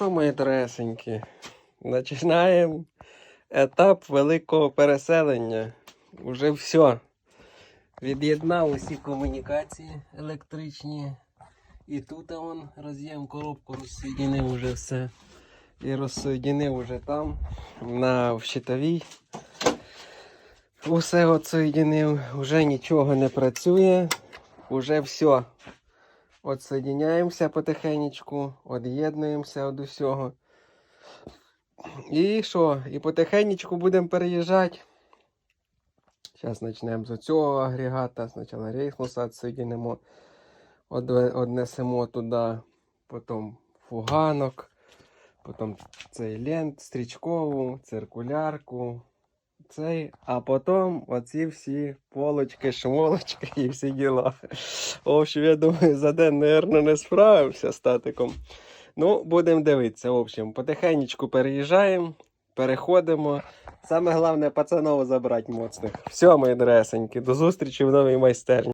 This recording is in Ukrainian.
Що, мої доресенькі, починаємо етап великого переселення. Уже все. Від'єднав усі комунікації електричні. І тут он роз'єм коробку розсоєдинив уже все. І розсоєдинив уже там, на в щитовій. Усе отсоєдинив, вже нічого не працює. Уже все. Отсоединяємося потихенечку, від'єднуємося від усього. І що? І потихенечку будемо переїжджати. Зараз почнемо з цього агрегата. Спочатку рейхмуса відсоединимо, одве- однесемо туди, потім фуганок, потім цей лент, стрічкову, циркулярку. Цей, а потім оці всі полочки, шмолочки і всі діла. В общем, я думаю, за день, мабуть, не справився з татиком. Ну, будемо дивитися. В общем, потихенечку переїжджаємо, переходимо. Саме головне пацанов забрати моцних. Все, мої дресеньки, до зустрічі в новій майстерні.